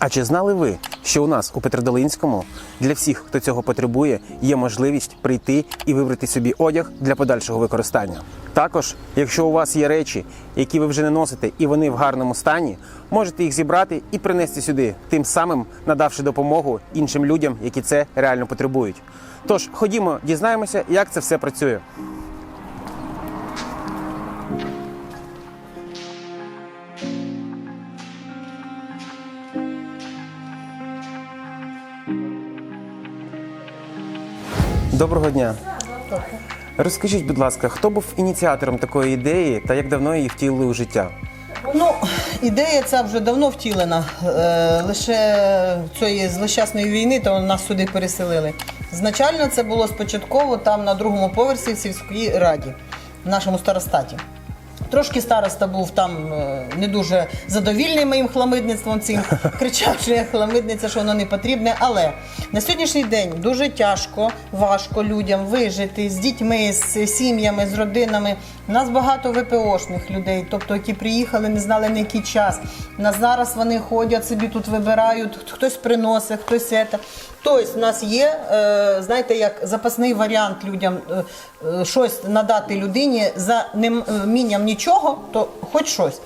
А чи знали ви, що у нас у Петродолинському для всіх, хто цього потребує, є можливість прийти і вибрати собі одяг для подальшого використання? Також, якщо у вас є речі, які ви вже не носите, і вони в гарному стані, можете їх зібрати і принести сюди, тим самим надавши допомогу іншим людям, які це реально потребують. Тож ходімо, дізнаємося, як це все працює. Доброго дня. Розкажіть, будь ласка, хто був ініціатором такої ідеї та як давно її втілили у життя? Ну, ідея ця вже давно втілена. Е, лише цієї злощасної війни, то нас сюди переселили. Значально це було спочатково там на другому поверсі в сільській раді, в нашому старостаті. Трошки староста був там е, не дуже задовільний моїм хламидництвом цим, кричав, що я хламидниця, що воно не потрібне. Але на сьогоднішній день дуже тяжко, важко людям вижити з дітьми, з сім'ями, з родинами. У нас багато ВПОшних людей, тобто які приїхали, не знали на який час. На зараз вони ходять собі тут вибирають, хтось приносить, хтось це. Тобто, в нас є, е, знаєте, як запасний варіант людям е, щось надати людині за немінням нічого, то хоч щось.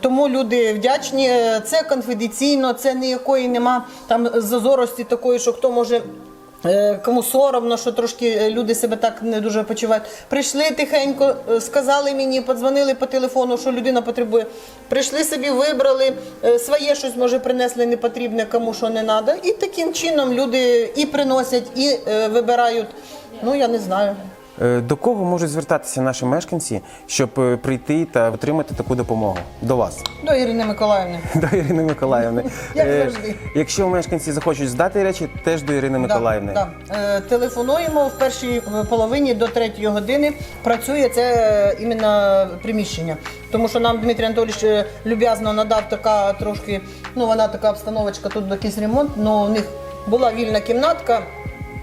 Тому люди вдячні. Е, Це конфіденційно, це ніякої нема там зазорості такої, що хто може. е, Кому соромно, що трошки е, люди себе так не дуже почувають. Прийшли тихенько, сказали мені, подзвонили по телефону, що людина потребує. Прийшли собі, вибрали своє щось, може, принесли непотрібне, кому що не треба. І таким чином люди і приносять, і вибирають. Ну я не знаю. Е, До кого можуть звертатися наші мешканці, щоб е, прийти та отримати таку допомогу? До вас, До Ірини Миколаївни. до Ірини Миколаївни. Як Е, завжди. Якщо мешканці захочуть здати речі, теж до Ірини Миколаївни. Да, да. Телефонуємо в першій половині до третьої години. Працює це іменно приміщення. Тому що нам Дмитрій Анатолійович люб'язно надав така трошки, ну вона така обстановочка, тут якийсь ремонт, але у них була вільна кімнатка.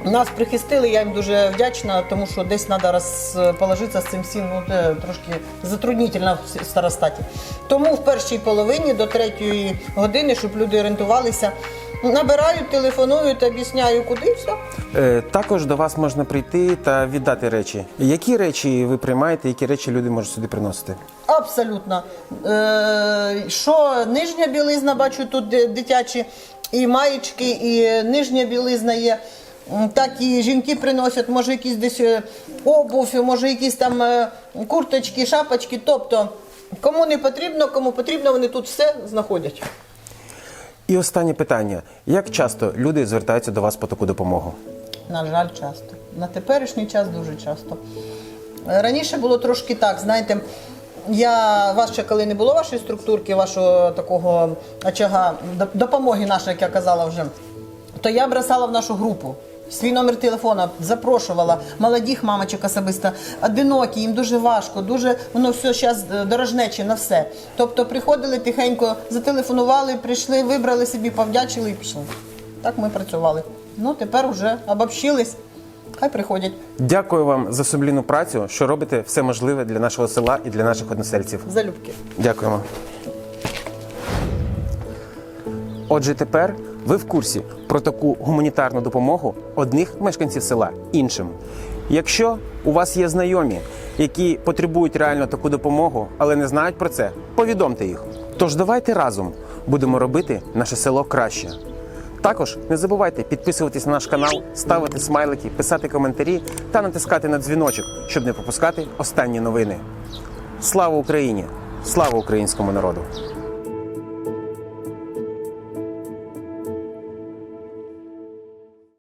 Нас прихистили, я їм дуже вдячна, тому що десь треба розположитися з цим всім. Ну, це трошки затруднительно в старостаті. Тому в першій половині до третьої години, щоб люди орієнтувалися, набирають, телефонують, об'ясняю, куди і все. Е, Також до вас можна прийти та віддати речі. Які речі ви приймаєте, які речі люди можуть сюди приносити? Абсолютно. Е, що нижня білизна, бачу тут дитячі і маєчки, і нижня білизна є. Так і жінки приносять, може якісь десь е, обув, може якісь там е, курточки, шапочки. Тобто, кому не потрібно, кому потрібно, вони тут все знаходять. І останнє питання: як часто люди звертаються до вас по таку допомогу? На жаль, часто. На теперішній час дуже часто. Е, Раніше було трошки так, знаєте, я вас ще коли не було вашої структурки, вашого такого очага допомоги нашої, як я казала вже, то я бросала в нашу групу. Свій номер телефона запрошувала молодих мамочок особисто, одинокі, їм дуже важко, дуже воно все зараз дорожнече на все. Тобто приходили тихенько, зателефонували, прийшли, вибрали собі, повдячили і пішли. Так ми працювали. Ну тепер вже обобщились. Хай приходять. Дякую вам за сумлінну працю, що робите все можливе для нашого села і для наших односельців. Залюбки. Дякуємо. Отже, тепер ви в курсі про таку гуманітарну допомогу одних мешканців села іншим. Якщо у вас є знайомі, які потребують реально таку допомогу, але не знають про це, повідомте їх. Тож давайте разом будемо робити наше село краще. Також не забувайте підписуватись на наш канал, ставити смайлики, писати коментарі та натискати на дзвіночок, щоб не пропускати останні новини. Слава Україні! Слава українському народу!